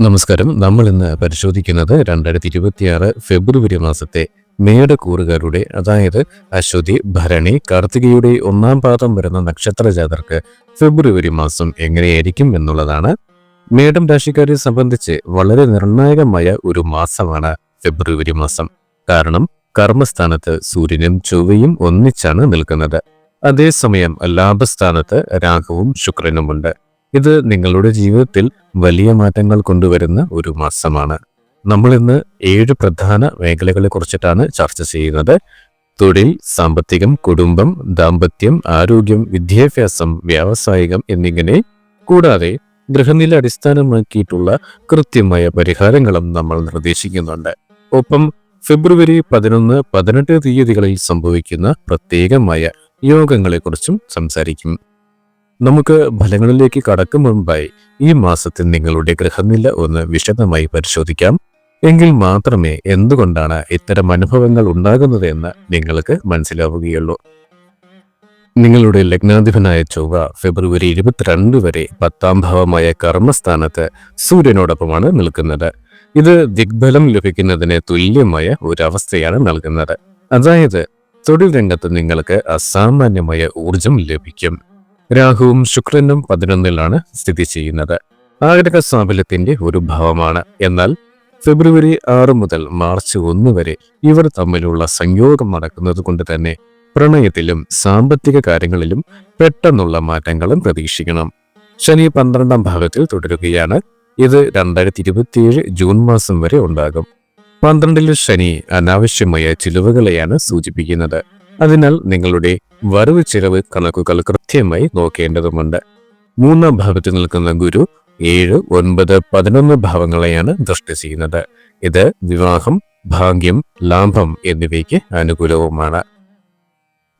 നമസ്കാരം. നമ്മൾ ഇന്ന് പരിശോധിക്കുന്നത് രണ്ടായിരത്തി ഇരുപത്തിയാറ് ഫെബ്രുവരി മാസത്തെ മേടക്കൂറുകാരുടെ അതായത് അശ്വതി ഭരണി കാർത്തികയുടെ ഒന്നാം പാദം വരുന്ന നക്ഷത്ര ജാതർക്ക് ഫെബ്രുവരി മാസം എങ്ങനെയായിരിക്കും എന്നുള്ളതാണ്. മേടം രാശിക്കാരെ സംബന്ധിച്ച് വളരെ നിർണായകമായ ഒരു മാസമാണ് ഫെബ്രുവരി മാസം. കാരണം കർമ്മസ്ഥാനത്ത് സൂര്യനും ചൊവ്വയും ഒന്നിച്ചാണ് നിൽക്കുന്നത്. അതേസമയം ലാഭസ്ഥാനത്ത് രാഹുവും ശുക്രനുമുണ്ട്. ഇത് നിങ്ങളുടെ ജീവിതത്തിൽ വലിയ മാറ്റങ്ങൾ കൊണ്ടുവരുന്ന ഒരു മാസമാണ്. നമ്മൾ ഇന്ന് ഏഴ് പ്രധാന മേഖലകളെ കുറിച്ചിട്ടാണ് ചർച്ച ചെയ്യുന്നത്. തൊഴിൽ സാമ്പത്തികം കുടുംബം ദാമ്പത്യം ആരോഗ്യം വിദ്യാഭ്യാസം വ്യാവസായികം എന്നിങ്ങനെ കൂടാതെ ഗൃഹനില അടിസ്ഥാനമാക്കിയിട്ടുള്ള കൃത്യമായ പരിഹാരങ്ങളും നമ്മൾ നിർദ്ദേശിക്കുന്നുണ്ട്. ഒപ്പം ഫെബ്രുവരി പതിനൊന്ന് പതിനെട്ട് തീയതികളിൽ സംഭവിക്കുന്ന പ്രത്യേകമായ യോഗങ്ങളെക്കുറിച്ചും സംസാരിക്കും. നമുക്ക് ഫലങ്ങളിലേക്ക് കടക്കും മുൻപായി ഈ മാസത്തിൽ നിങ്ങളുടെ ഗ്രഹനില ഒന്ന് വിശദമായി പരിശോധിക്കാം. എങ്കിൽ മാത്രമേ എന്തുകൊണ്ടാണ് ഇത്തരം അനുഭവങ്ങൾ ഉണ്ടാകുന്നത് എന്ന് നിങ്ങൾക്ക് മനസ്സിലാവുകയുള്ളൂ. നിങ്ങളുടെ ലഗ്നാധിപനായ ചൊവ്വ ഫെബ്രുവരി ഇരുപത്തിരണ്ട് വരെ പത്താം ഭാവമായ കർമ്മസ്ഥാനത്ത് സൂര്യനോടൊപ്പമാണ് നിൽക്കുന്നത്. ഇത് ദിഗ്ബലം ലഭിക്കുന്നതിന് തുല്യമായ ഒരവസ്ഥയാണ് നൽകുന്നത്. അതായത് തൊഴിൽ രംഗത്ത് നിങ്ങൾക്ക് അസാമാന്യമായ ഊർജം ലഭിക്കും. രാഹുവും ശുക്രനും പതിനൊന്നിലാണ് സ്ഥിതി ചെയ്യുന്നത്. ആഗ്രഹ സാഫല്യത്തിന്റെ ഒരു ഭാവമാണ്. എന്നാൽ ഫെബ്രുവരി ആറ് മുതൽ മാർച്ച് ഒന്ന് വരെ ഇവർ തമ്മിലുള്ള സംയോഗം നടക്കുന്നത് കൊണ്ട് തന്നെ പ്രണയത്തിലും സാമ്പത്തിക കാര്യങ്ങളിലും പെട്ടെന്നുള്ള മാറ്റങ്ങളും പ്രതീക്ഷിക്കണം. ശനി പന്ത്രണ്ടാം ഭാഗത്തിൽ തുടരുകയാണ്. ഇത് രണ്ടായിരത്തി ഇരുപത്തിയേഴ് ജൂൺ മാസം വരെ ഉണ്ടാകും. പന്ത്രണ്ടിൽ ശനി അനാവശ്യമായ ചിലവുകളെയാണ് സൂചിപ്പിക്കുന്നത്. അതിനാൽ നിങ്ങളുടെ വരവ് ചെലവ് കണക്കുകൾ കൃത്യമായി നോക്കേണ്ടതുണ്ട് മൂന്നാം ഭാവത്തിൽ നിൽക്കുന്ന ഗുരു ഏഴ് ഒൻപത് പതിനൊന്ന് ഭാവങ്ങളെയാണ് ദൃഷ്ടി ചെയ്യുന്നത്. ഇത് വിവാഹം ഭാഗ്യം ലാഭം എന്നിവയ്ക്ക് അനുകൂലവുമാണ്.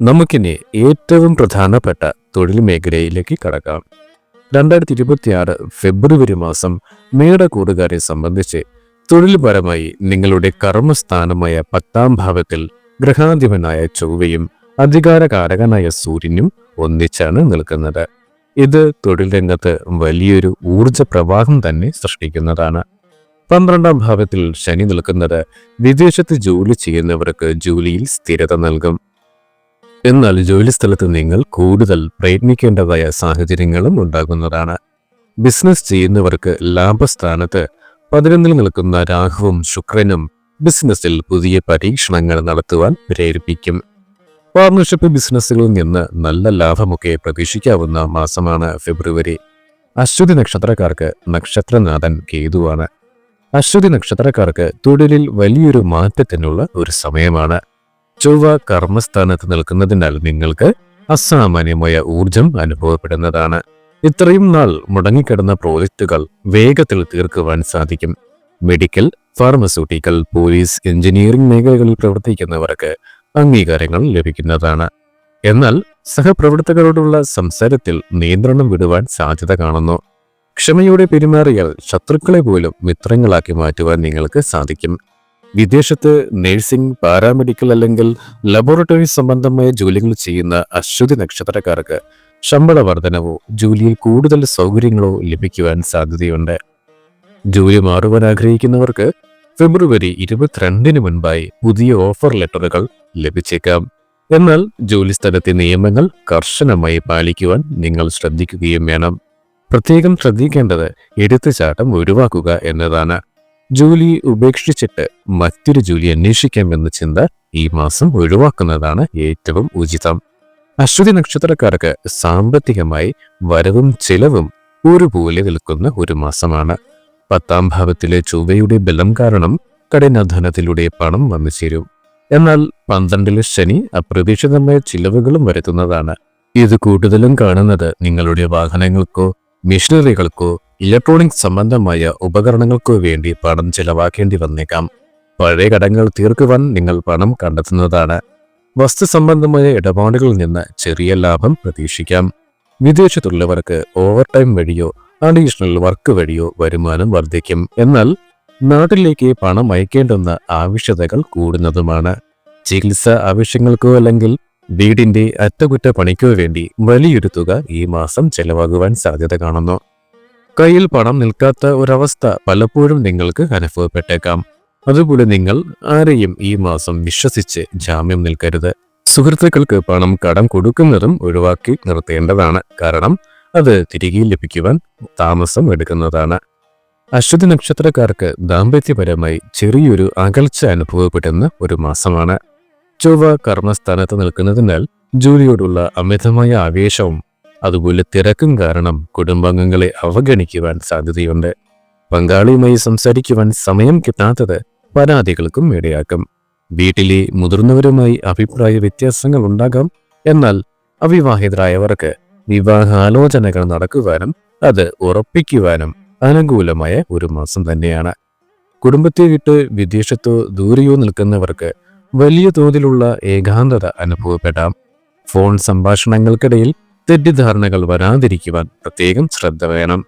നമുക്കിനി ഏറ്റവും പ്രധാനപ്പെട്ട തൊഴിൽ മേഖലയിലേക്ക് കടക്കാം. രണ്ടായിരത്തി ഇരുപത്തിയാറ് ഫെബ്രുവരി മാസം മേടക്കൂറുകാരെ സംബന്ധിച്ച് തൊഴിൽപരമായി നിങ്ങളുടെ കർമ്മസ്ഥാനമായ പത്താം ഭാവത്തിൽ ഗ്രഹാധിപനായ ചൊവ്വയും അധികാരകാരകനായ സൂര്യനും ഒന്നിച്ചാണ് നിൽക്കുന്നത്. ഇത് തൊഴിൽ രംഗത്ത് വലിയൊരു ഊർജ പ്രവാഹം തന്നെ സൃഷ്ടിക്കുന്നതാണ്. പന്ത്രണ്ടാം ഭാവത്തിൽ ശനി നിൽക്കുന്നത് വിദേശത്ത് ജോലി ചെയ്യുന്നവർക്ക് ജോലിയിൽ സ്ഥിരത നൽകും. എന്നാൽ ജോലിസ്ഥലത്ത് നിങ്ങൾ കൂടുതൽ പ്രയത്നിക്കേണ്ടതായ സാഹചര്യങ്ങളും ഉണ്ടാകുന്നതാണ്. ബിസിനസ് ചെയ്യുന്നവർക്ക് ലാഭസ്ഥാനത്ത് പതിനൊന്നിൽ നിൽക്കുന്ന രാഹുവും ശുക്രനും ബിസിനസ്സിൽ പുതിയ പരീക്ഷണങ്ങൾ നടത്തുവാൻ പ്രേരിപ്പിക്കും. പാർട്ണർഷിപ്പ് ബിസിനസ്സുകളിൽ നിന്ന് നല്ല ലാഭമൊക്കെ പ്രതീക്ഷിക്കാവുന്ന മാസമാണ് ഫെബ്രുവരി. അശ്വതി നക്ഷത്രക്കാർക്ക് നക്ഷത്രനാഥൻ കേതുവാണ്. അശ്വതി നക്ഷത്രക്കാർക്ക് തൊഴിലിൽ വലിയൊരു മാറ്റത്തിനുള്ള ഒരു സമയമാണ്. ചൊവ്വ കർമ്മസ്ഥാനത്ത് നിൽക്കുന്നതിനാൽ നിങ്ങൾക്ക് അസാമാന്യമായ ഊർജം അനുഭവപ്പെടുന്നതാണ്. ഇത്രയും നാൾ മുടങ്ങിക്കിടന്ന പ്രോജക്റ്റുകൾ വേഗത്തിൽ തീർക്കുവാൻ സാധിക്കും. മെഡിക്കൽ ഫാർമസ്യൂട്ടിക്കൽ പോലീസ് എഞ്ചിനീയറിംഗ് മേഖലകളിൽ പ്രവർത്തിക്കുന്നവർക്ക് അംഗീകാരങ്ങൾ ലഭിക്കുന്നതാണ്. എന്നാൽ സഹപ്രവർത്തകരോടുള്ള സംസാരത്തിൽ നിയന്ത്രണം വിടുവാൻ സാധ്യത കാണുന്നു. ക്ഷമയോടെ പെരുമാറിയാൽ ശത്രുക്കളെ പോലും മിത്രങ്ങളാക്കി മാറ്റുവാൻ നിങ്ങൾക്ക് സാധിക്കും. വിദേശത്ത് നഴ്സിംഗ് പാരാമെഡിക്കൽ അല്ലെങ്കിൽ ലബോറട്ടറി സംബന്ധമായ ജോലികൾ ചെയ്യുന്ന അശ്വതി നക്ഷത്രക്കാർക്ക് ശമ്പള വർധനവോ ജോലിയിൽ കൂടുതൽ സൗകര്യങ്ങളോ ലഭിക്കുവാൻ സാധ്യതയുണ്ട്. ജോലി മാറുവാൻ ആഗ്രഹിക്കുന്നവർക്ക് ഫെബ്രുവരി ഇരുപത്തിരണ്ടിന് മുൻപായി പുതിയ ഓഫർ ലെറ്ററുകൾ ലഭിച്ചേക്കാം. എന്നാൽ ജോലിസ്ഥലത്തെ നിയമങ്ങൾ കർശനമായി പാലിക്കുവാൻ നിങ്ങൾ ശ്രദ്ധിക്കുകയും വേണം. പ്രത്യേകം ശ്രദ്ധിക്കേണ്ടത് എടുത്തുചാട്ടം ഒഴിവാക്കുക എന്നതാണ്. ജോലി ഉപേക്ഷിച്ചിട്ട് മറ്റൊരു ജോലി അന്വേഷിക്കാമെന്ന ചിന്ത ഈ മാസം ഒഴിവാക്കുന്നതാണ് ഏറ്റവും ഉചിതം. അശ്വതി നക്ഷത്രക്കാർക്ക് സാമ്പത്തികമായി വരവും ചിലവും ഒരുപോലെ നിൽക്കുന്ന ഒരു മാസമാണ്. പത്താം ഭാവത്തിലെ ചൊവ്വയുടെ ബലം കാരണം കഠിനാധനത്തിലൂടെ പണം വന്നു ചേരും. എന്നാൽ പന്ത്രണ്ടിലെ ശനി അപ്രതീക്ഷിതമായ ചിലവുകളും വരുത്തുന്നതാണ്. ഇത് കൂടുതലും കാണുന്നത് നിങ്ങളുടെ വാഹനങ്ങൾക്കോ മെഷീനറികൾക്കോ ഇലക്ട്രോണിക് സംബന്ധമായ ഉപകരണങ്ങൾക്കോ വേണ്ടി പണം ചെലവാക്കേണ്ടി വന്നേക്കാം. പഴയ കടങ്ങൾ തീർക്കുവാൻ നിങ്ങൾ പണം കണ്ടെത്തുന്നതാണ്. വസ്തു സംബന്ധമായ ഇടപാടുകളിൽ നിന്ന് ചെറിയ ലാഭം പ്രതീക്ഷിക്കാം. വിദേശത്തുള്ളവർക്ക് ഓവർ ടൈം വഴിയോ അഡീഷണൽ വർക്ക് വഴിയോ വരുമാനം വർദ്ധിക്കും. എന്നാൽ നാട്ടിലേക്ക് പണം അയക്കേണ്ടുന്ന ആവശ്യതകൾ കൂടുന്നതുമാണ്. ചികിത്സ ആവശ്യങ്ങൾക്കോ അല്ലെങ്കിൽ വീടിന്റെ അറ്റകുറ്റപ്പണിക്കോ വേണ്ടി വലിയൊരു തുക ഈ മാസം ചെലവാകുവാൻ സാധ്യത കാണുന്നു. കയ്യിൽ പണം നിൽക്കാത്ത ഒരവസ്ഥ പലപ്പോഴും നിങ്ങൾക്ക് അനുഭവപ്പെട്ടേക്കാം. അതുപോലെ നിങ്ങൾ ആരെയും ഈ മാസം വിശ്വസിച്ച് ജാമ്യം നിൽക്കരുത്. സുഹൃത്തുക്കൾക്ക് പണം കടം കൊടുക്കുന്നതും ഒഴിവാക്കി നിർത്തേണ്ടതാണ്. കാരണം അത് തിരികെ ലഭിക്കുവാൻ താമസം എടുക്കുന്നതാണ്. അശ്വതി നക്ഷത്രക്കാർക്ക് ദാമ്പത്യപരമായി ചെറിയൊരു അകൽച്ച അനുഭവപ്പെടുന്ന ഒരു മാസമാണ്. ചൊവ്വ കർമ്മസ്ഥാനത്ത് നിൽക്കുന്നതിനാൽ ജോലിയോടുള്ള അമിതമായ ആവേശവും അതുപോലെ തിരക്കും കാരണം കുടുംബാംഗങ്ങളെ അവഗണിക്കുവാൻ സാധ്യതയുണ്ട്. പങ്കാളിയുമായി സംസാരിക്കുവാൻ സമയം കിട്ടാത്തത് പരാതികൾക്കും ഇടയാക്കും. വീട്ടിലെ മുതിർന്നവരുമായി അഭിപ്രായ വ്യത്യാസങ്ങൾ ഉണ്ടാകാം എന്നാൽ അവിവാഹിതരായവർക്ക് വിവാഹാലോചനകൾ നടക്കുവാനും അത് ഉറപ്പിക്കുവാനും അനുകൂലമായ ഒരു മാസം തന്നെയാണ്. കുടുംബത്തെ വിട്ട് വിദേശത്തോ ദൂരെയോ നിൽക്കുന്നവർക്ക് വലിയ തോതിലുള്ള ഏകാന്തത അനുഭവപ്പെടാം. ഫോൺ സംഭാഷണങ്ങൾക്കിടയിൽ തെറ്റിദ്ധാരണകൾ വരാതിരിക്കുവാൻ പ്രത്യേകം ശ്രദ്ധ വേണം.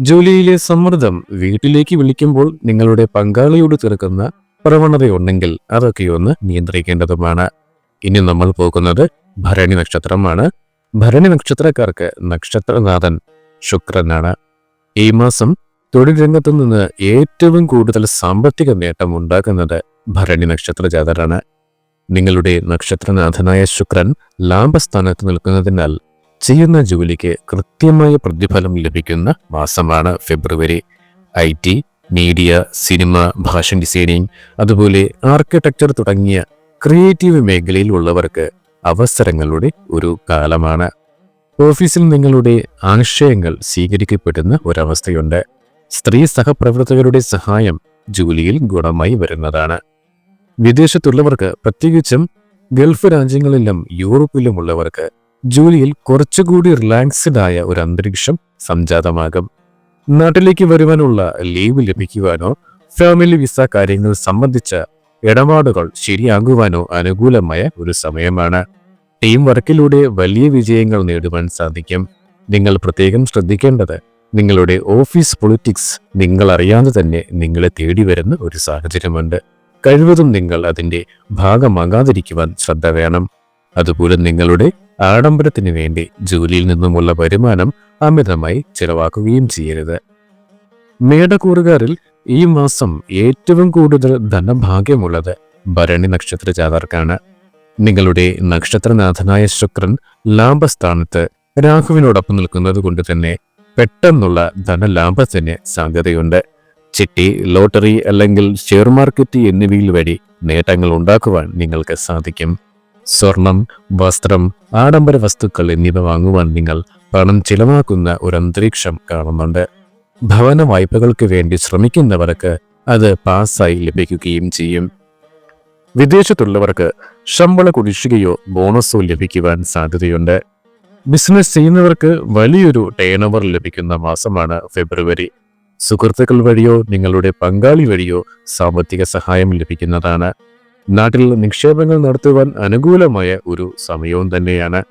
ജോലിയിലെ സമ്മർദ്ദം വീട്ടിലേക്ക് വിളിക്കുമ്പോൾ നിങ്ങളുടെ പങ്കാളിയോട് തീർക്കുന്ന പ്രവണതയുണ്ടെങ്കിൽ അതൊക്കെയൊന്ന് നിയന്ത്രിക്കേണ്ടതുമാണ്. ഇനി നമ്മൾ പോകുന്നത് ഭരണി നക്ഷത്രമാണ്. ഭരണി നക്ഷത്രക്കാർക്ക് നക്ഷത്രനാഥൻ ശുക്രനാണ്. ഈ മാസം തൊഴിൽ രംഗത്തു നിന്ന് ഏറ്റവും കൂടുതൽ സാമ്പത്തിക നേട്ടം ഉണ്ടാക്കുന്നത് ഭരണി നക്ഷത്ര ജാതരാണ് നിങ്ങളുടെ നക്ഷത്രനാഥനായ ശുക്രൻ ലാഭസ്ഥാനത്ത് നിൽക്കുന്നതിനാൽ ചെയ്യുന്ന ജോലിക്ക് കൃത്യമായ പ്രതിഫലം ലഭിക്കുന്ന മാസമാണ് ഫെബ്രുവരി. I T media cinema fashion designing അതുപോലെ ആർക്കിടെക്ചർ തുടങ്ങിയ ക്രിയേറ്റീവ് മേഖലയിൽ ഉള്ളവർക്ക് അവസരങ്ങളുടെ ഒരു കാലമാണ്. ഓഫീസിൽ നിങ്ങളുടെ ആശയങ്ങൾ സ്വീകരിക്കപ്പെടുന്ന ഒരവസ്ഥയുണ്ട്. സ്ത്രീ സഹപ്രവർത്തകരുടെ സഹായം ജോലിയിൽ ഗുണമായി വരുന്നതാണ്. വിദേശത്തുള്ളവർക്ക് പ്രത്യേകിച്ചും ഗൾഫ് രാജ്യങ്ങളിലും യൂറോപ്പിലും ഉള്ളവർക്ക് ജോലിയിൽ കുറച്ചുകൂടി റിലാക്സ്ഡ് ആയ ഒരു അന്തരീക്ഷം സംജാതമാകും. നാട്ടിലേക്ക് വരുവാനുള്ള ലീവ് ലഭിക്കുവാനോ ഫാമിലി വിസ കാര്യങ്ങൾ സംബന്ധിച്ച ഇടപാടുകൾ ശരിയാകുവാനോ അനുകൂലമായ ഒരു സമയമാണ്. ടീം വർക്കിലൂടെ വലിയ വിജയങ്ങൾ നേടുവാൻ സാധിക്കും. നിങ്ങൾ പ്രത്യേകം ശ്രദ്ധിക്കേണ്ടത് നിങ്ങളുടെ ഓഫീസ് പൊളിറ്റിക്സ് നിങ്ങൾ അറിയാതെ തന്നെ നിങ്ങളെ തേടി വരുന്ന ഒരു സാഹചര്യമുണ്ട്. കഴിവതും നിങ്ങൾ അതിന്റെ ഭാഗമാകാതിരിക്കുവാൻ ശ്രദ്ധ വേണം. അതുപോലെ നിങ്ങളുടെ ആഡംബരത്തിന് വേണ്ടി ജോലിയിൽ നിന്നുമുള്ള വരുമാനം അമിതമായി ചിലവാക്കുകയും ചെയ്യരുത്. മേടക്കൂറുകാരിൽ ഈ മാസം ഏറ്റവും കൂടുതൽ ധനഭാഗ്യമുള്ളത് ഭരണി നക്ഷത്ര ജാതർക്കാണ്. നിങ്ങളുടെ നക്ഷത്രനാഥനായ ശുക്രൻ ലാഭസ്ഥാനത്ത് രാഹുവിനോടൊപ്പം നിൽക്കുന്നത് കൊണ്ട് തന്നെ പെട്ടെന്നുള്ള ധനലാഭത്തിന് സാധ്യതയുണ്ട്. ചിട്ടി ലോട്ടറി അല്ലെങ്കിൽ ഷെയർ മാർക്കറ്റ് എന്നിവയിൽ വഴി നേട്ടങ്ങൾ ഉണ്ടാക്കുവാൻ നിങ്ങൾക്ക് സാധിക്കും. സ്വർണം വസ്ത്രം ആഡംബര വസ്തുക്കൾ എന്നിവ വാങ്ങുവാൻ നിങ്ങൾ പണം ചിലവാക്കുന്ന ഒരു അന്തരീക്ഷം കാണുന്നുണ്ട്. ഭവന വായ്പകൾക്ക് വേണ്ടി ശ്രമിക്കുന്നവർക്ക് അത് പാസ്സായി ലഭിക്കുകയും ചെയ്യും. വിദേശത്തുള്ളവർക്ക് ശമ്പള കുടിശ്ശികയോ ബോണസോ ലഭിക്കുവാൻ സാധ്യതയുണ്ട്. ബിസിനസ് ചെയ്യുന്നവർക്ക് വലിയൊരു ടേൺ ഓവർ ലഭിക്കുന്ന മാസമാണ് ഫെബ്രുവരി. സുഹൃത്തുക്കൾ വഴിയോ നിങ്ങളുടെ പങ്കാളി വഴിയോ സാമ്പത്തിക സഹായം ലഭിക്കുന്നതാണ്. നാട്ടിൽ നിക്ഷേപങ്ങൾ നടത്തുവാൻ അനുകൂലമായ ഒരു സമയവും തന്നെയാണ്.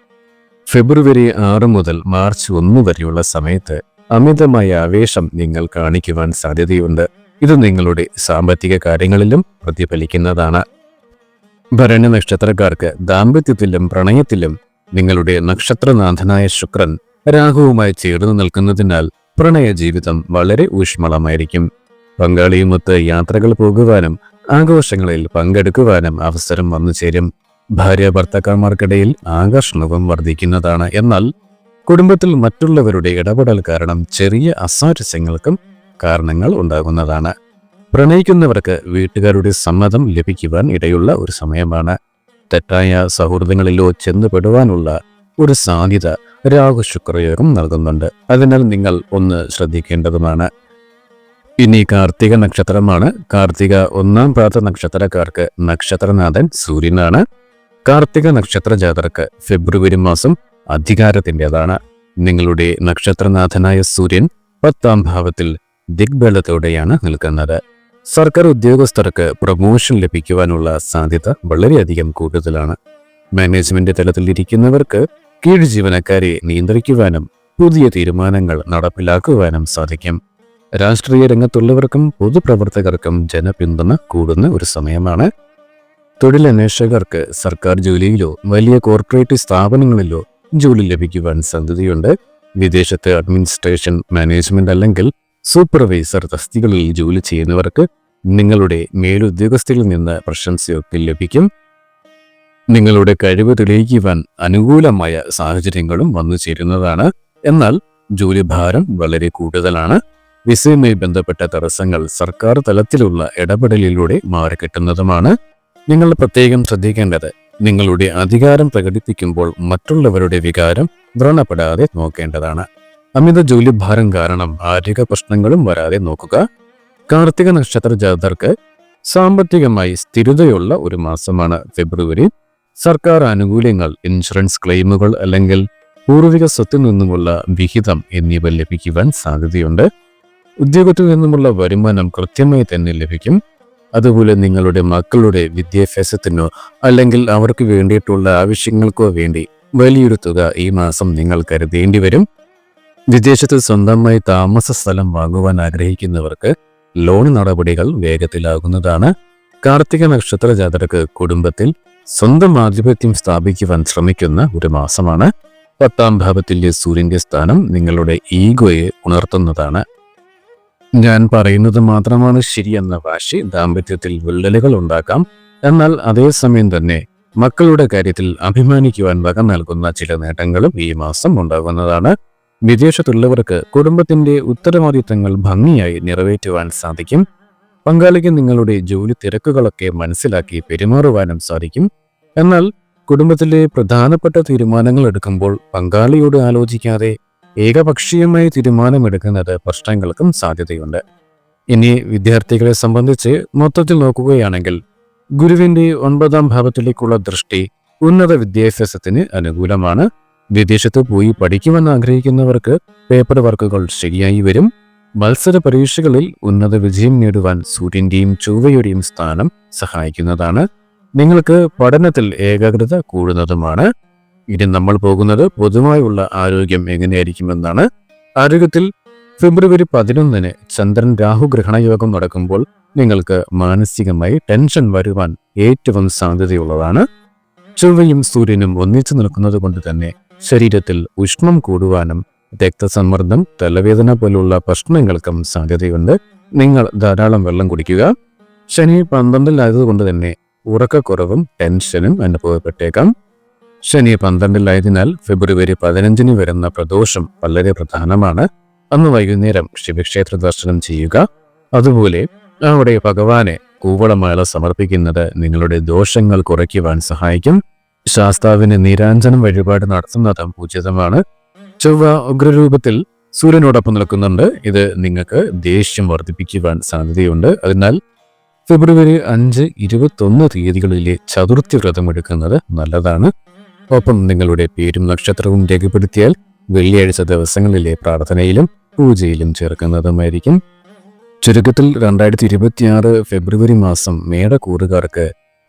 ഫെബ്രുവരി ആറ് മുതൽ മാർച്ച് ഒന്ന് വരെയുള്ള സമയത്ത് അമിതമായ ആവേശം നിങ്ങൾ കാണിക്കുവാൻ സാധ്യതയുണ്ട്. ഇത് നിങ്ങളുടെ സാമ്പത്തിക കാര്യങ്ങളിലും പ്രതിഫലിക്കുന്നതാണ്. ഭരണ നക്ഷത്രക്കാർക്ക് ദാമ്പത്യത്തിലും പ്രണയത്തിലും നിങ്ങളുടെ നക്ഷത്രനാഥനായ ശുക്രൻ രാഹുവുമായി ചേർന്ന് നിൽക്കുന്നതിനാൽ പ്രണയ ജീവിതം വളരെ ഊഷ്മളമായിരിക്കും. പങ്കാളിയുമൊത്ത് യാത്രകൾ പോകുവാനും ആഘോഷങ്ങളിൽ പങ്കെടുക്കുവാനും അവസരം വന്നു ചേരും ഭാര്യ ഭർത്താക്കന്മാർക്കിടയിൽ ആകർഷണവും വർദ്ധിക്കുന്നതാണ്. എന്നാൽ കുടുംബത്തിൽ മറ്റുള്ളവരുടെ ഇടപെടൽ കാരണം ചെറിയ അസാരസ്യങ്ങൾക്കും കാരണങ്ങൾ ഉണ്ടാകുന്നതാണ്. പ്രണയിക്കുന്നവർക്ക് വീട്ടുകാരുടെ സമ്മതം ലഭിക്കുവാൻ ഇടയുള്ള ഒരു സമയമാണ്. തെറ്റായ സൗഹൃദങ്ങളിലോ ചെന്നുപെടുവാനുള്ള ഒരു സാധ്യത രാഹു ശുക്രയോഗം നൽകുന്നുണ്ട്. അതിനാൽ നിങ്ങൾ ഒന്ന് ശ്രദ്ധിക്കേണ്ടതുമാണ്. ഇനി കാർത്തിക നക്ഷത്രമാണ്. കാർത്തിക ഒന്നാം പാദ നക്ഷത്രക്കാർക്ക് നക്ഷത്രനാഥൻ സൂര്യനാണ്. കാർത്തിക നക്ഷത്ര ജാതർക്ക് ഫെബ്രുവരി മാസം അധികാരത്തിന്റെതാണ്. നിങ്ങളുടെ നക്ഷത്രനാഥനായ സൂര്യൻ പത്താം ഭാവത്തിൽ ദിഗ്ബലത്തോടെയാണ് നിൽക്കുന്നത്. സർക്കാർ ഉദ്യോഗസ്ഥർക്ക് പ്രൊമോഷൻ ലഭിക്കുവാനുള്ള സാധ്യത വളരെയധികം കൂടുതലാണ്. മാനേജ്മെന്റ് തലത്തിൽ ഇരിക്കുന്നവർക്ക് കീഴ് ജീവനക്കാരെ നിയന്ത്രിക്കുവാനും പുതിയ തീരുമാനങ്ങൾ നടപ്പിലാക്കുവാനും സാധിക്കും. രാഷ്ട്രീയ രംഗത്തുള്ളവർക്കും പൊതുപ്രവർത്തകർക്കും ജനപിന്തുണ കൂടുന്ന ഒരു സമയമാണ്. തൊഴിലന്വേഷകർക്ക് സർക്കാർ ജോലിയിലോ വലിയ കോർപ്പറേറ്റ് സ്ഥാപനങ്ങളിലോ ജോലി ലഭിക്കുവാൻ സാധ്യതയുണ്ട്. വിദേശത്ത് അഡ്മിനിസ്ട്രേഷൻ മാനേജ്മെന്റ് അല്ലെങ്കിൽ സൂപ്പർവൈസർ തസ്തികളിൽ ജോലി ചെയ്യുന്നവർക്ക് നിങ്ങളുടെ മേലുദ്യോഗസ്ഥരിൽ നിന്ന് പ്രശംസയൊക്കെ ലഭിക്കും. നിങ്ങളുടെ കഴിവ് തെളിയിക്കുവാൻ അനുകൂലമായ സാഹചര്യങ്ങളും വന്നു ചേരുന്നതാണ്. എന്നാൽ ജോലിഭാരം വളരെ കൂടുതലാണ്. വിസയുമായി ബന്ധപ്പെട്ട തടസ്സങ്ങൾ സർക്കാർ തലത്തിലുള്ള ഇടപെടലിലൂടെ മാറിക്കിട്ടുന്നതുമാണ്. നിങ്ങൾ പ്രത്യേകം ശ്രദ്ധിക്കേണ്ടത് നിങ്ങളുടെ അധികാരം പ്രകടിപ്പിക്കുമ്പോൾ മറ്റുള്ളവരുടെ വികാരം വ്രണപ്പെടാതെ നോക്കേണ്ടതാണ്. അമിത ജോലിഭാരം കാരണം ആരോഗ്യ പ്രശ്നങ്ങളും വരാതെ നോക്കുക. കാർത്തിക നക്ഷത്ര ജാതർക്ക് സാമ്പത്തികമായി സ്ഥിരതയുള്ള ഒരു മാസമാണ് ഫെബ്രുവരി. സർക്കാർ ആനുകൂല്യങ്ങൾ ഇൻഷുറൻസ് ക്ലെയിമുകൾ അല്ലെങ്കിൽ പൂർവിക സ്വത്തിൽ നിന്നുമുള്ള വിഹിതം എന്നിവ ലഭിക്കുവാൻ സാധ്യതയുണ്ട്. ഉദ്യോഗത്തിൽ നിന്നുമുള്ള വരുമാനം കൃത്യമായി തന്നെ ലഭിക്കും. അതുപോലെ നിങ്ങളുടെ മക്കളുടെ വിദ്യാഭ്യാസത്തിനോ അല്ലെങ്കിൽ അവർക്ക് വേണ്ടിയിട്ടുള്ള ആവശ്യങ്ങൾക്കോ വേണ്ടി വലിയൊരു തുക ഈ മാസം നിങ്ങൾ കരുതേണ്ടി വരും. വിദേശത്ത് സ്വന്തമായി താമസ സ്ഥലം വാങ്ങുവാൻ ആഗ്രഹിക്കുന്നവർക്ക് ലോൺ നടപടികൾ വേഗത്തിലാകുന്നതാണ്. കാർത്തിക നക്ഷത്ര ജാതകർക്ക് കുടുംബത്തിൽ സ്വന്തം ആധിപത്യം സ്ഥാപിക്കുവാൻ ശ്രമിക്കുന്ന ഒരു മാസമാണ്. പത്താം ഭാവത്തിലെ സൂര്യന്റെ സ്ഥാനം നിങ്ങളുടെ ഈഗോയെ ഉണർത്തുന്നതാണ്. ഞാൻ പറയുന്നത് മാത്രമാണ് ശരിയെന്ന വാശി ദാമ്പത്യത്തിൽ വിള്ളലുകൾ ഉണ്ടാക്കാം. എന്നാൽ അതേസമയം തന്നെ മക്കളുടെ കാര്യത്തിൽ അഭിമാനിക്കുവാൻ വക നൽകുന്ന ചില നേട്ടങ്ങളും ഈ മാസം ഉണ്ടാകുന്നതാണ്. വിദേശത്തുള്ളവർക്ക് കുടുംബത്തിന്റെ ഉത്തരവാദിത്തങ്ങൾ ഭംഗിയായി നിറവേറ്റുവാൻ സാധിക്കും. പങ്കാളിക്ക് നിങ്ങളുടെ ജോലി തിരക്കുകളൊക്കെ മനസ്സിലാക്കി പെരുമാറുവാനും സാധിക്കും. എന്നാൽ കുടുംബത്തിലെ പ്രധാനപ്പെട്ട തീരുമാനങ്ങൾ എടുക്കുമ്പോൾ പങ്കാളിയോട് ആലോചിക്കാതെ ഏകപക്ഷീയമായി തീരുമാനമെടുക്കുന്നത് പ്രശ്നങ്ങൾക്കും സാധ്യതയുണ്ട്. ഇനി വിദ്യാർത്ഥികളെ സംബന്ധിച്ച് മൊത്തത്തിൽ നോക്കുകയാണെങ്കിൽ ഗുരുവിന്റെ ഒൻപതാം ഭാവത്തിലേക്കുള്ള ദൃഷ്ടി ഉന്നത വിദ്യാഭ്യാസത്തിന് അനുകൂലമാണ്. വിദേശത്ത് പോയി പഠിക്കുമെന്ന് ആഗ്രഹിക്കുന്നവർക്ക് പേപ്പർ വർക്കുകൾ ശരിയായി വരും. മത്സര പരീക്ഷകളിൽ ഉന്നത വിജയം നേടുവാൻ സൂര്യന്റെയും ചൊവ്വയുടെയും സ്ഥാനം സഹായിക്കുന്നതാണ്. നിങ്ങൾക്ക് പഠനത്തിൽ ഏകാഗ്രത കൂടുന്നതുമാണ്. ഇനി നമ്മൾ പോകുന്നത് പൊതുവായുള്ള ആരോഗ്യം എങ്ങനെയായിരിക്കുമെന്നാണ്. ആരോഗ്യത്തിൽ ഫെബ്രുവരി പതിനൊന്നിന് ചന്ദ്രൻ രാഹു ഗ്രഹണയോഗം നടക്കുമ്പോൾ നിങ്ങൾക്ക് മാനസികമായി ടെൻഷൻ വരുവാൻ ഏറ്റവും സാധ്യതയുള്ളതാണ്. ചൊവ്വയും സൂര്യനും ഒന്നിച്ചു നിൽക്കുന്നത് കൊണ്ട് തന്നെ ശരീരത്തിൽ ഉഷ്ണം കൂടുവാനും രക്തസമ്മർദ്ദം തലവേദന പോലുള്ള പ്രശ്നങ്ങൾക്കും സാധ്യതയുണ്ട്. നിങ്ങൾ ധാരാളം വെള്ളം കുടിക്കുക. ശനി പന്ത്രണ്ടിലായതുകൊണ്ട് തന്നെ ഉറക്കക്കുറവും ടെൻഷനും അനുഭവപ്പെട്ടേക്കാം. ശനി പന്ത്രണ്ടിലായതിനാൽ ഫെബ്രുവരി പതിനഞ്ചിന് വരുന്ന പ്രദോഷം വളരെ പ്രധാനമാണ്. അന്ന് വൈകുന്നേരം ശിവക്ഷേത്ര ദർശനം ചെയ്യുക. അതുപോലെ അവിടെ ഭഗവാനെ കൂവളമേള സമർപ്പിക്കുന്നത് നിങ്ങളുടെ ദോഷങ്ങൾ കുറയ്ക്കുവാൻ സഹായിക്കും. ശാസ്താവിന് നീരാഞ്ജനം വഴിപാട് നടത്തുന്നതും ഉചിതമാണ്. ചൊവ്വ ഉഗ്രരൂപത്തിൽ സൂര്യനോടൊപ്പം നിൽക്കുന്നുണ്ട്. ഇത് നിങ്ങൾക്ക് ദേഷ്യം വർദ്ധിപ്പിക്കുവാൻ സാധ്യതയുണ്ട്. അതിനാൽ ഫെബ്രുവരി അഞ്ച് ഇരുപത്തൊന്ന് തീയതികളിലെ ചതുർത്ഥി വ്രതം എടുക്കുന്നത് നല്ലതാണ്. ഒപ്പം നിങ്ങളുടെ പേരും നക്ഷത്രവും രേഖപ്പെടുത്തിയാൽ വെള്ളിയാഴ്ച ദിവസങ്ങളിലെ പ്രാർത്ഥനയിലും പൂജയിലും ചേർക്കുന്നതുമായിരിക്കും. ചുരുക്കത്തിൽ രണ്ടായിരത്തി ഇരുപത്തിയാറ് ഫെബ്രുവരി മാസം മേടക്കൂറുകാർക്ക്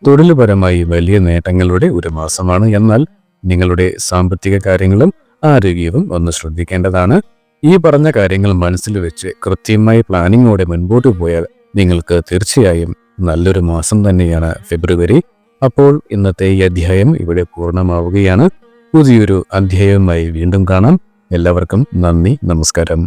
തൊഴിൽപരമായി വലിയ നേട്ടങ്ങളുടെ ഒരു മാസമാണ്. എന്നാൽ നിങ്ങളുടെ സാമ്പത്തിക കാര്യങ്ങളും ആരോഗ്യവും ഒന്ന് ശ്രദ്ധിക്കേണ്ടതാണ്. ഈ പറഞ്ഞ കാര്യങ്ങൾ മനസ്സിൽ വെച്ച് കൃത്യമായി പ്ലാനിങ്ങോടെ മുൻപോട്ട് പോയാൽ നിങ്ങൾക്ക് തീർച്ചയായും നല്ലൊരു മാസം തന്നെയാണ് ഫെബ്രുവരി. അപ്പോൾ ഇന്നത്തെ ഈ അധ്യായം ഇവിടെ പൂർണമാവുകയാണ്. പുതിയൊരു അധ്യായവുമായി വീണ്ടും കാണാം. എല്ലാവർക്കും നന്ദി നമസ്കാരം.